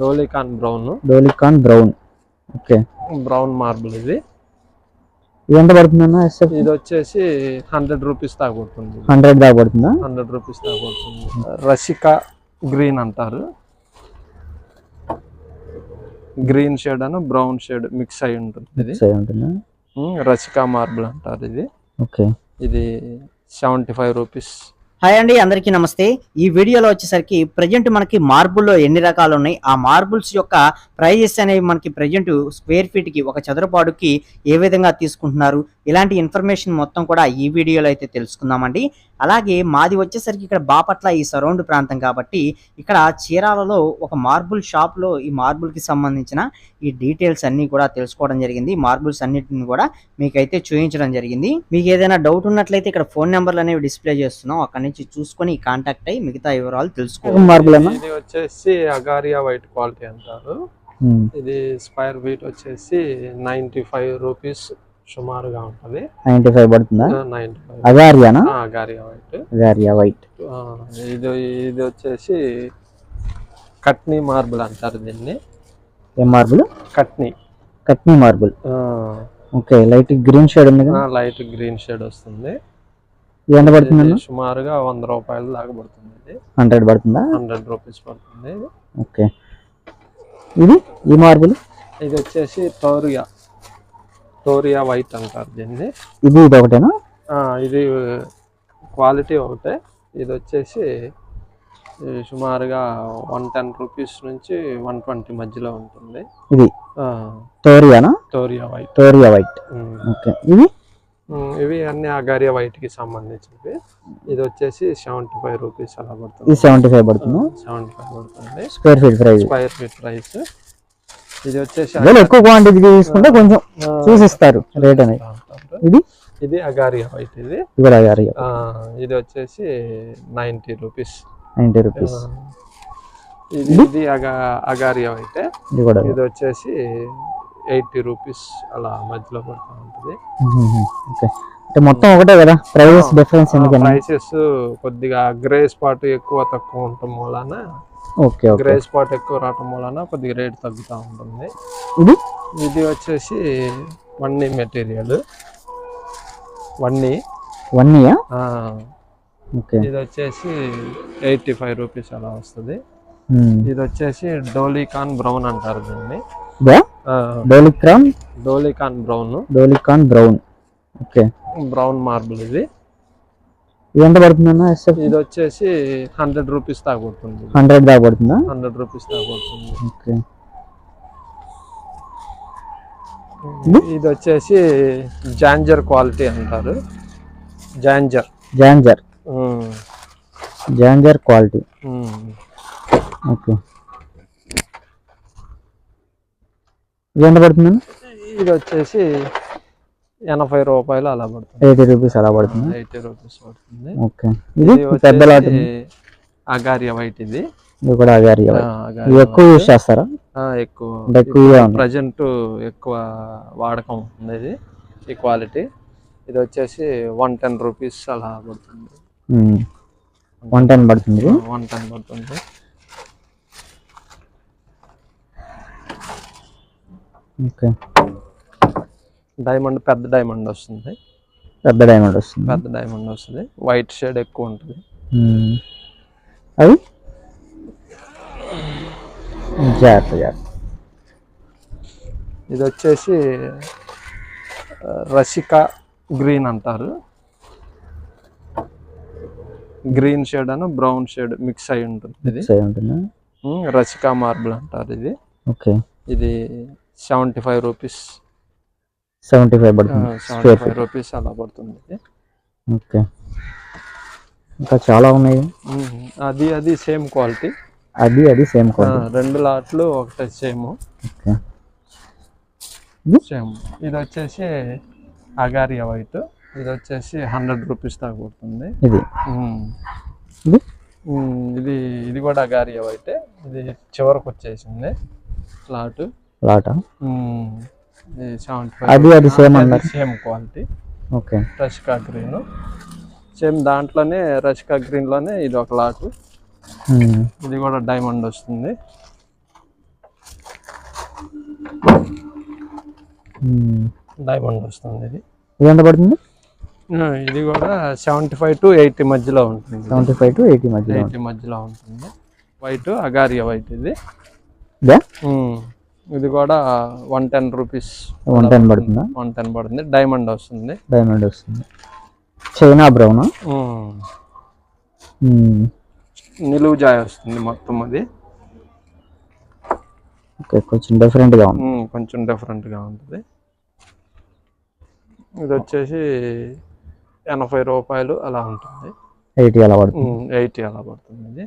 డోలికాన్ brown. డోలికాన్ brown. Okay. Brown marble ఇది. ఎంత పడుతుందన్న ఎస్ఎఫ్? ఇది వచ్చేసి హండ్రెడ్ రూపీస్ దాకా పడుతుంది. హండ్రెడ్ దాకా పడుతుందా? హండ్రెడ్ రూపీస్ దాకా పడుతుంది. రసిక గ్రీన్ అంటారు. గ్రీన్ షేడ్ అను బ్రౌన్ షేడ్ మిక్స్ అయి ఉంటుంది ఇది. రసిక మార్బుల్ అంటారు ఇది. ఓకే. ఇది సెవెంటీ ఫైవ్ రూపీస్ హాయ్ అండి అందరికీ నమస్తే. ఈ వీడియోలో వచ్చేసరికి ప్రజెంట్ మనకి మార్బుల్లో ఎన్ని రకాలు ఉన్నాయి ఆ మార్బుల్స్ యొక్క ప్రైజెస్ అనేవి మనకి ప్రజెంట్ స్క్వేర్ ఫీట్కి ఒక చదరపాడుకి ఏ విధంగా తీసుకుంటున్నారు? ఇలాంటి ఇన్ఫర్మేషన్ మొత్తం కూడా ఈ వీడియోలో అయితే తెలుసుకుందామండి. అలాగే మాది వచ్చేసరికి ఇక్కడ బాపట్ల ఈ సరౌండ్ ప్రాంతం కాబట్టి ఇక్కడ చీరాలలో ఒక మార్బుల్ షాప్లో ఈ మార్బుల్కి సంబంధించిన ఈ డీటెయిల్స్ అన్ని కూడా తెలుసుకోవడం జరిగింది. మార్బుల్స్ అన్నిటిని కూడా మీకైతే చూపించడం జరిగింది. మీకు ఏదైనా డౌట్ ఉన్నట్లయితే ఇక్కడ ఫోన్ నెంబర్లు అనేవి డిస్ప్లే చేస్తున్నాం. అక్కడ నుంచి చూసుకొని కాంటాక్ట్ అయ్యి మిగతా వివరాలు తెలుసుకోవాలి. మార్బుల్ ఇది వచ్చేసి అగారియా వైట్ క్వాలిటీ అంటారు. ఇది స్క్వేర్ ఫీట్ వచ్చేసి నైన్టీ ఫైవ్ రూపీస్ సుమారుగా ఉంటుంది. నైన్టీ ఫైవ్ పడుతుందా నైన్టీ ఫైవ్ అగారియానా అగారియా వైట్ అగారియా వైట్ ఇది ఇది వచ్చేసి కట్నీ మార్బుల్ అంటారు దీన్ని. ఏ marble Katni. Katni marble okay light green shade ఉంది లైట్ గ్రీన్ షేడ్ వస్తుంది. ఎంత పడుతుందన్న? ఇది సుమారుగా వంద రూపాయలు దాకా పడుతుంది హండ్రెడ్ పడుతుందా? హండ్రెడ్ రూపీస్ పడుతుంది ఓకే. ఇది? ఈ మార్బుల్? ఇది వచ్చేసి టోరియా. టోరియా వైట్ అంటారు దీన్ని. ఇది ఇది ఒకటేనా? ఇది క్వాలిటీ ఒకటే. ఇది వచ్చేసి సుమారుగా వన్ టెన్ రూపీస్ నుంచి వన్ ట్వంటీ మధ్యలో ఉంటుంది. ఇది? తోరియానా టోరియా వైట్. తోరియా వైట్. ఓకే. ఇది? ఇవి అన్ని అగారియా వైట్కి సంబంధించినవి. ఇది వచ్చేసి సెవెంటీ ఫైవ్ రూపీస్ అలా పడుతుంది. ఇది సెవెంటీ ఫైవ్ పడుతుందా? సెవెంటీ ఫైవ్ పడుతుంది. Square feet price. Square feet price. ఇది వచ్చేసి ఎక్కువ క్వాంటిటీ తీసుకుంటే కొంచెం చూసిస్తారు రేట్ అనేది. ఇది? ఇది అగారియా వైట్ ఇది. ఇది అగారియా. ఇది వచ్చేసి నైంటీ రూపీస్. Ninety rupees. ఇది ఇది? అగా అగారియా కూడా ఇది వచ్చేసి ఎయిటీ రూపీస్ అలా మధ్యలో పడుతూ ఉంటుంది. ఓకే. అంటే మొత్తం ఒకటే కదా? ప్రైజెస్ డిఫరెన్స్ ప్రైసెస్ కొద్దిగా గ్రే స్పాట్ ఎక్కువ తక్కువ ఉండటం మూలన ఓకే గ్రే స్పాట్ ఎక్కువ రావటం మూలన కొద్దిగా రేట్ తగ్గుతూ ఉంటుంది. ఇది? ఇది వచ్చేసి వన్నీ మెటీరియల్. వన్నీ వన్ ఇయర్ ఆ, ఓకే. ఇది వచ్చేసి ఎయిటీ ఫైవ్ రూపీస్ అలా వస్తుంది. ఇది వచ్చేసి డోలికాన్ బ్రౌన్ అంటారు దీన్ని. డోలిక్రాన్? డోలికాన్ బ్రౌన్. డోలికాన్ బ్రౌన్. ఓకే. బ్రౌన్ మార్బుల్ ఇది. ఎంత పడుతుందన్న ఎస్ఎఫ్? ఇది వచ్చేసి హండ్రెడ్ రూపీస్ దాకా పడుతుంది. హండ్రెడ్ దాకా పడుతుందా? హండ్రెడ్ రూపీస్ దాకా పడుతుంది. ఓకే. ఇది వచ్చేసి జాంజర్ క్వాలిటీ అంటారు. జాంజర్. జాంజర్. జాంజర్ క్వాలిటీ. ఓకే. ఇది ఎంత పడుతుందన్న ఇది వచ్చేసి ఎనభై రూపాయలు అలా పడుతుంది. ఎయిటీ రూపీస్ అలా పడుతుందా? ఎయిటీ రూపీస్ పడుతుంది. ఓకే. ఇది పెద్ద లాట్ అగారియా వైట్ ఇది. ఇది కూడా అగారియా ఎక్కువ యూస్ చేస్తారా? ఎక్కువ. ప్రజెంట్ ఎక్కువ వాడకం ఉంది ఇది ఈ క్వాలిటీ ఇది వచ్చేసి వన్ టెన్ రూపీస్ అలా పడుతుంది. వన్ టెన్ పడుతుంది. వన్ టెన్ పడుతుంది. ఓకే. డైమండ్ పెద్ద డైమండ్ వస్తుంది. పెద్ద డైమండ్ వస్తుంది. పెద్ద డైమండ్ వస్తుంది. వైట్ షేడ్ ఎక్కువ ఉంటుంది. మ్మ్. అవి? జాగ్రత్త జాగ్రత్త. ఇది వచ్చేసి రసిక గ్రీన్ అంటారు. గ్రీన్ షేడ్ అను బ్రౌన్ షేడ్ మిక్స్ అయి ఉంటుంది ఇది. ఉమ్, రసిక మార్బుల్ అంటారు ఇది. ఓకే ఇది seventy five rupees. Seventy five పడుతుంది. సెవెంటీ ఫైవ్ రూపీస్ అలా పడుతుంది. ఓకే. ఇంకా చాలా ఉన్నాయి. అది అది సేమ్ క్వాలిటీ. అది అది సేమ్ క్వాలిటీ. రెండు లాట్లు ఒకటే సేమ్. ఓకే? సేమ్. ఇది వచ్చేసి అగారియా వైట్. ఇది వచ్చేసి హండ్రెడ్ రూపీస్ దాకా పడుతుంది. ఇది. ఇది ఇది కూడా అగారియా వైట్. ఇది చివరకు వచ్చేసింది. లాట్. లాటా? అది అది అన్నారు. Same quality okay. రష్కా green. Same దాంట్లోనే రష్కా గ్రీన్లోనే ఇది ఒక లాట్. ఇది కూడా డైమండ్ వస్తుంది. డైమండ్ వస్తుంది ఇది. ఇది ఎంత పడుతుంది? ఇది కూడా సెవెంటీ ఫైవ్ టు ఎయిటీ మధ్యలో ఉంటుంది. సెవెంటీ ఫైవ్ టు ఎయిటీ మధ్యలో ఎయిటీ మధ్యలో ఉంటుంది. వైట్ అగారియా వైట్ ఇది. ఇదా కూడా one ten rupees one ten పడుతుందా? వన్ టెన్ పడుతుంది. డైమండ్ వస్తుంది. డైమండ్ వస్తుంది. China brown? నిలువు జాయ్ వస్తుంది మొత్తం అది. ఓకే కొంచెం డిఫరెంట్గా ఉంది. కొంచెం డిఫరెంట్గా ఉంటుంది. ఇది వచ్చేసి ఎనభై రూపాయలు అలా ఉంటుంది. ఎయిటీ అలా పడుతుంది. ఎయిటీ అలా పడుతుంది ఇది.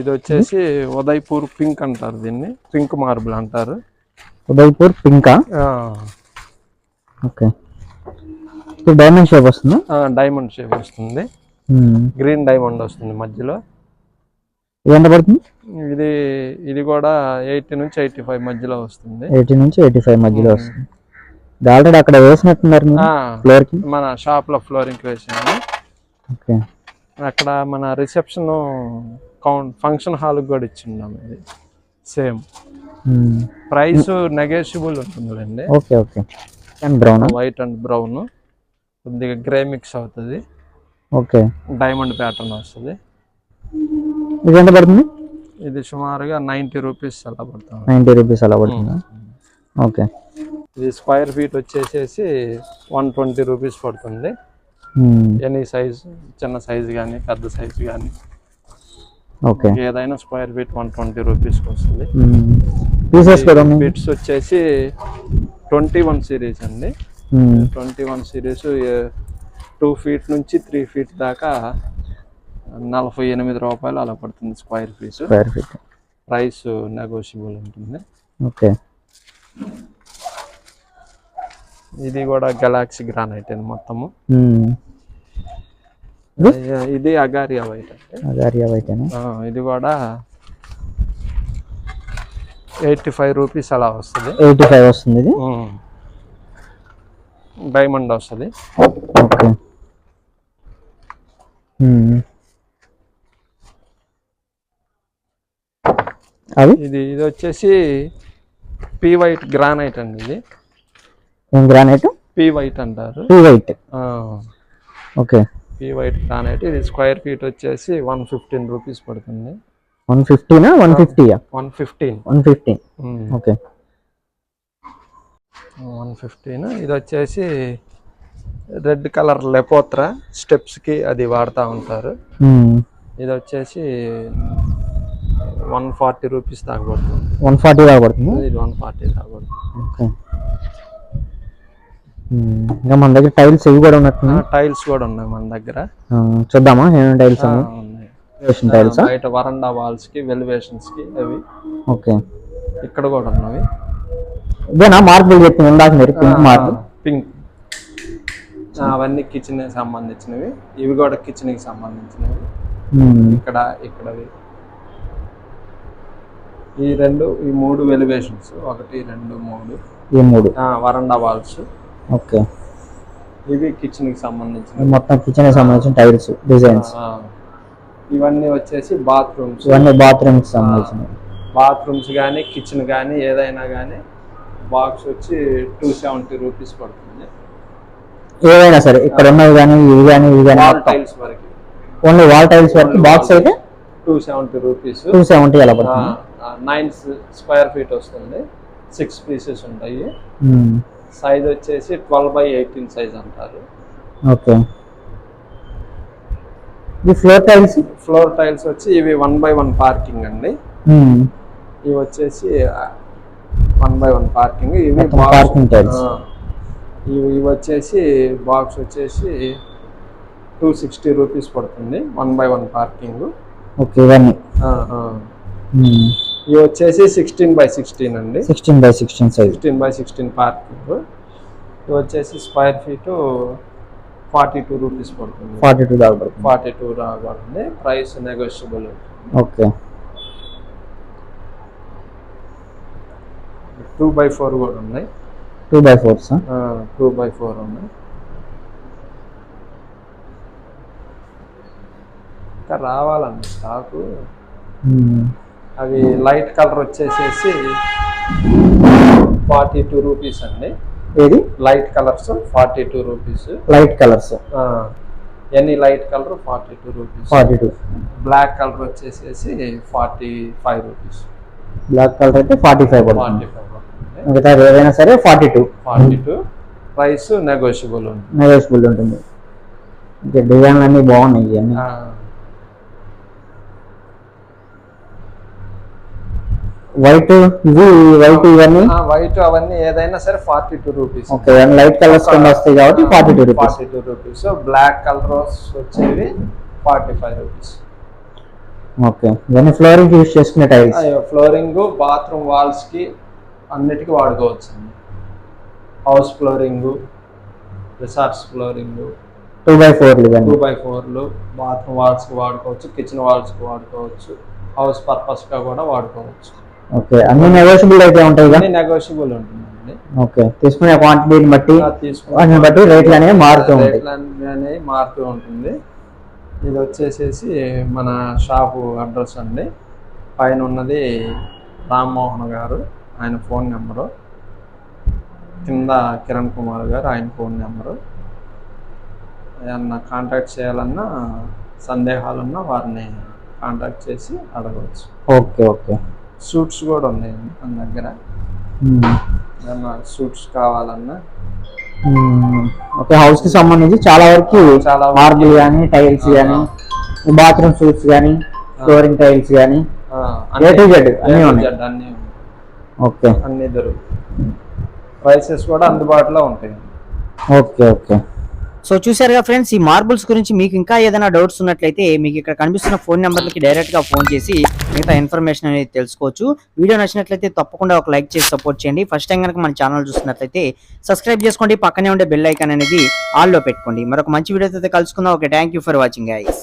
ఇది వచ్చేసి ఉదయ్పూర్ పింక్ అంటారు దీన్ని. పింక్ మార్బుల్ అంటారు. ఉదయ్పూర్ పింకా? ఓకే. డైమండ్ షేప్ వస్తుందా? డైమండ్ షేప్ వస్తుంది. గ్రీన్ డైమండ్ వస్తుంది మధ్యలో. ఎంత పడుతుంది? ఇది ఇది కూడా ఎయిటీ నుంచి ఎయిటీ ఫైవ్ మధ్యలో వస్తుంది. ఎయిటీ నుంచి ఎయిటీ ఫైవ్ మధ్యలో వస్తుంది. ఇది ఆల్రెడీ అక్కడ వేసినట్టున్నారు ఫ్లోర్కి మన షాప్లో ఫ్లోరింగ్ వేసాము. ఓకే. అక్కడ మన రిసెప్షన్ కౌంట్ ఫంక్షన్ హాల్ కూడా ఇచ్చిండాం ఇది. సేమ్. ప్రైస్ నెగోషియబుల్ ఉంటుందండి okay okay. And brown white and brown కొద్దిగా గ్రే మిక్స్ అవుతుంది. ఓకే. డైమండ్ ప్యాటర్న్ వస్తుంది. ఇది ఎంత పడుతుంది? ఇది సుమారుగా నైంటీ రూపీస్ అలా పడుతుంది. నైంటీ రూపీస్ అలా పడుతుందా? ఓకే. ఇది స్క్వేర్ ఫీట్ వచ్చేసేసి వన్ ట్వంటీ రూపీస్ పడుతుంది. ఎనీ సైజ్ చిన్న సైజ్ కానీ పెద్ద సైజ్ కానీ ఓకే. ఏదైనా స్క్వేర్ ఫీట్ వన్ ట్వంటీ రూపీస్కి వస్తుంది. పీసెస్ ఉన్నాయి బిట్స్ వచ్చేసి ట్వంటీ వన్ సిరీస్ అండి. Twenty one series two feet నుంచి త్రీ ఫీట్ దాకా నలభై ఎనిమిది రూపాయలు అలా పడుతుంది square feet. Square feet. Price negotiable ఉంటుంది. ఓకే. ఇది కూడా గెలాక్సీ గ్రానైట్ అండి మొత్తము. ఇది అగారియా వైట్ అగారియా వైటేనా ఆ, ఇది కూడా ఎయిటీ ఫైవ్ రూపీస్ అలా వస్తుంది. ఎయిటీ ఫైవ్ వస్తుంది ఇది? డైమండ్ వస్తుంది. ఓకే. అవి? ఇది ఇది వచ్చేసి పీ వైట్ గ్రానైట్ అండి ఇది. గ్రానైట్? పీ వైట్ అంటారు. Two white. Okay. P white granite ఇది స్క్వేర్ ఫీట్ వచ్చేసి వన్ ఫిఫ్టీన్ రూపీస్ పడుతుంది. వన్ ఫిఫ్టీనా one ఫిఫ్టీయా one fifteen one fifteen okay one fifteen ఇది వచ్చేసి రెడ్ కలర్ లెపోత్రా స్టెప్స్కి అది వాడుతూ ఉంటారు. ఇది వచ్చేసి వన్ ఫార్టీ రూపీస్ దాకా పడుతుంది. వన్ ఫార్టీ దాకా పడుతుంది? ఇది వన్ ఫార్టీ దాకా పడుతుంది. ఓకే ఇంకా మన దగ్గర టైల్స్ ఇవి కూడా ఉన్నట్టున్నాయి. టైల్స్ కూడా ఉన్నాయి మన దగ్గర. చూద్దామా ఏమేమి టైల్స్ ఉన్నాయి. ఉన్నాయి టైల్స్ బయట వరండా వాల్స్కి వెలివేషన్స్కి అవి. ఓకే. ఇక్కడ కూడా ఉన్నవి. ఇదేనా మార్బుల్ చెప్పి ఇందాక మీరు పింక్ మార్బుల్? పింక్. అవన్నీ కిచెన్ సంబంధించినవి. ఇవి కూడా కిచెన్కి సంబంధించినవి. ఇక్కడ ఇక్కడవి. ఈ రెండు ఈ మూడు వెలివేషన్స్ ఒకటి రెండు మూడు. ఈ మూడు. ఆ, వరండా వాల్స్ ఓకే. ఇవి కిచెన్కి సంబంధించినవి. ఇవి మొత్తం కిచెన్ సంబంధించిన టైల్స్ డిజైన్స్ ఇవన్నీ వచ్చేసి బాత్రూమ్స్ ఇవన్నీ బాత్రూమ్కి సంబంధించినవి బాత్రూమ్స్ కానీ కిచెన్ కానీ ఏదైనా కానీ బాక్స్ వచ్చి టూ సెవెంటీ రూపీస్ పడుతుంది. ఏవైనా సరే ఇక్కడ ఉన్నవి కానీ ఇవి కానీ ఇవి కానీ వాల్ టైల్స్ వరకు. ఓన్లీ వాల్ టైల్స్ వరకు బాక్స్ అయితే two seventy rupees two seventy అలా పడుతుంది. నైన్ స్క్వేర్ ఫీట్ వస్తుంది. సిక్స్ పీసెస్ ఉంటాయి. మ్మ్. సైజ్ వచ్చేసి ట్వెల్వ్ బై ఎయిటీన్ సైజ్ అంటారు. ఓకే. ఇది ఫ్లోర్ టైల్స్? ఫ్లోర్ టైల్స్ వచ్చి ఇవి వన్ బై వన్ పార్కింగ్ అండి. ఇవి వచ్చేసి వన్ బై వన్ పార్కింగ్. ఇవి tiles. ఆ, ఇవి వచ్చేసి బాక్స్ వచ్చేసి టూ సిక్స్టీ రూపీస్ పడుతుంది one by one parking. Okay ఇవన్నీ. ఇవి వచ్చేసి సిక్స్టీన్ బై సిక్స్టీన్ అండి. Sixteen by sixteen size sixteen by sixteen parking ఇవి వచ్చేసి square feet forty two rupees పడుతుంది. ఫార్టీ టూ దాకా పడుతుంది. Forty two రాబడుతుంది price negotiable okay. Two by four కూడా ఉన్నాయి. Two by fours two by four ఉన్నాయి. ఇంకా రావాలండి స్టాకు అవి లైట్ కలర్ వచ్చేసేసి ఫార్టీ టూ రూపీస్ అండి. ఏది? Light colours forty two rupees. Light colours. Any light colour? Forty two rupees. Forty two. Black colour వచ్చేసేసి forty five rupees. Black colour అయితే forty five forty five మిగతా ఏదైనా సరే forty two. Forty two. Price negotiable ఉంటుంది. Negotiable ఉంటుంది. ఇంకా డిజైన్లు అన్నీ బాగున్నాయి ఇవన్నీ. వైట్ ఇవి వైట్ ఇవన్నీ? వైట్ అవన్నీ ఏదైనా సరే forty two rupees okay light colours కింద వస్తాయి కాబట్టి forty two rupees forty two rupees black colour వచ్చేవి ఫార్టీ ఫైవ్ రూపీస్ ఓకే ఇవన్నీ ఫ్లోరింగ్ యూస్ చేసుకునే టైల్స్ ఫ్లోరింగ్ బాత్రూమ్ వాల్స్కి అన్నిటికీ వాడుకోవచ్చు అండి. House flooring resorts flooring two by four two by ఫోర్లు బాత్రూమ్ వాల్స్కి వాడుకోవచ్చు కిచెన్ వాల్స్కి వాడుకోవచ్చు హౌస్ పర్పస్గా కూడా వాడుకోవచ్చు. ఓకే. అన్ని నెగోషియబుల్ అయితే ఉంటాయి కదా? అన్ని నెగోషియబుల్ ఉంటుందండి. ఓకే. తీసుకునే క్వాంటిటీని బట్టి వాటిని బట్టి రేట్లు అనేవి మారుతూ ఉంటాయి. రేట్లు అనేవి మారుతూ ఉంటుంది. ఇది వచ్చేసేసి మన షాపు అడ్రస్ అండి. పైన ఉన్నది రామ్మోహన్ గారు ఆయన ఫోన్ నెంబరు. కింద కిరణ్ కుమార్ గారు ఆయన ఫోన్ నెంబరు. ఏమన్నా కాంటాక్ట్ చేయాలన్నా సందేహాలున్నా వారిని కాంటాక్ట్ చేసి అడగవచ్చు. Okay okay. సూట్స్ కూడా ఉన్నాయండి మన దగ్గర. ఏమన్నా సూట్స్ కావాలన్నా. ఓకే హౌస్కి సంబంధించి చాలా వరకు చాలా మార్బుల్ కానీ టైల్స్ కానీ బాత్రూమ్ సూట్స్ కానీ ఫ్లోరింగ్ టైల్స్ కానీ అన్నీ ఉన్నాయి. Z అన్నీ ఉన్నాయి. ఓకే అన్ని దొరుకుతాయి. ప్రైసెస్ కూడా అందుబాటులో ఉంటాయి. ఓకే ఓకే సో చూసారుగా ఫ్రెండ్స్ ఈ మార్బుల్స్ గురించి మీకు ఇంకా ఏదైనా డౌట్స్ ఉన్నట్లయితే మీకు ఇక్కడ కనిపిస్తున్న ఫోన్ నెంబర్లకి డైరెక్ట్గా ఫోన్ చేసి మిగతా ఇన్ఫర్మేషన్ అనేది తెలుసుకోవచ్చు. వీడియో నచ్చినట్లయితే తప్పకుండా ఒక లైక్ చేసి సపోర్ట్ చేయండి. ఫస్ట్ టైం కనుక మన ఛానల్ చూస్తున్నట్లయితే సబ్స్క్రైబ్ చేసుకోండి. పక్కనే ఉండే బెల్ ఐకాన్ అనేది ఆల్లో పెట్టుకోండి. మరొక మంచి వీడియోతో కలుసుకుందాం. Okay thank you for watching guys